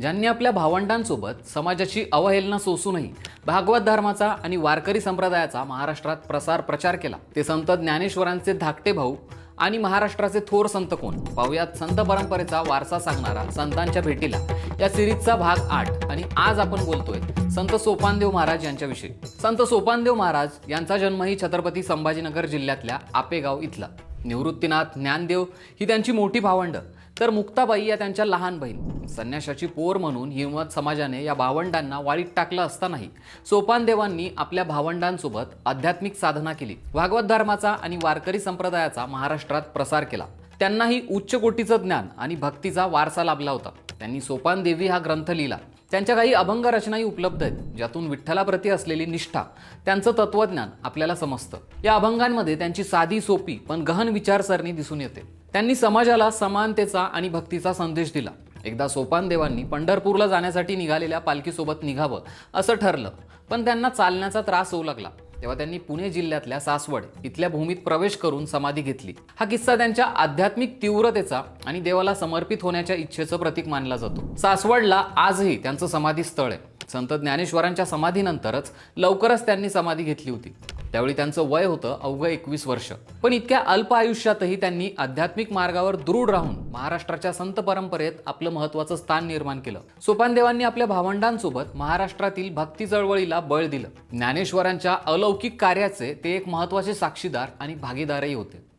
ज्यांनी आपल्या भावंडांसोबत समाजाची अवहेलना सोसूनही भागवत धर्माचा आणि वारकरी संप्रदायाचा महाराष्ट्रात प्रसार प्रचार केला. ते संत ज्ञानेश्वरांचे धाकटे भाऊ आणि महाराष्ट्राचे थोर संत कोण? पाहुयात संत परंपरेचा वारसा सांगणारा संतांच्या भेटीला. या सिरीजचा भाग आठ आणि आज आपण बोलतोय संत सोपानदेव महाराज यांच्याविषयी. संत सोपानदेव महाराज यांचा जन्मही छत्रपती संभाजीनगर जिल्ह्यातल्या आपेगाव इथला. निवृत्तीनाथ ज्ञानदेव ही त्यांची मोठी भावंड. तर मुक्ताबाई या त्यांच्या लहान बहीण. संन्याशाची पोर म्हणून हिंमत समाजाने या भावंडांना वाळीत टाकलं असतानाही सोपानदेवांनी आपल्या भावंडांसोबत आध्यात्मिक साधना केली. भागवत धर्माचा आणि वारकरी संप्रदायाचा महाराष्ट्रात प्रसार केला. त्यांनाही उच्च कोटीचं ज्ञान आणि भक्तीचा वारसा लाभला होता. त्यांनी सोपानदेवी हा ग्रंथ लिहिला. त्यांच्या काही अभंग रचनाही उपलब्ध आहेत ज्यातून विठ्ठलाप्रती असलेली निष्ठा त्यांचं तत्वज्ञान आपल्याला समजतं. या अभंगांमध्ये त्यांची साधी सोपी पण गहन विचारसरणी दिसून येते. त्यांनी समाजाला समानतेचा आणि भक्तीचा संदेश दिला. एकदा सोपान देवांनी पंढरपूरला जाण्यासाठी निघालेल्या पालखीसोबत निघावं असं ठरलं पण त्यांना चालण्याचा त्रास होऊ लागला. तेव्हा त्यांनी पुणे जिल्ह्यातल्या सासवड इथल्या भूमीत प्रवेश करून समाधी घेतली. हा किस्सा त्यांच्या आध्यात्मिक तीव्रतेचा आणि देवाला समर्पित होण्याच्या इच्छेचं प्रतीक मानला जातो. सासवडला आजही त्यांचं समाधी स्थळ आहे. संत ज्ञानेश्वरांच्या समाधीनंतरच लवकरच त्यांनी समाधी घेतली होती. त्यावेळी त्यांचं वय होतं अवघं एकवीस वर्ष. पण इतक्या अल्प आयुष्यातही त्यांनी आध्यात्मिक मार्गावर दृढ राहून महाराष्ट्राच्या संत परंपरेत आपलं महत्वाचं स्थान निर्माण केलं. सोपानदेवांनी आपल्या भावंडांसोबत महाराष्ट्रातील भक्ती चळवळीला बळ दिलं. ज्ञानेश्वरांच्या अलौकिक कार्याचे ते एक महत्त्वाचे साक्षीदार आणि भागीदारही होते.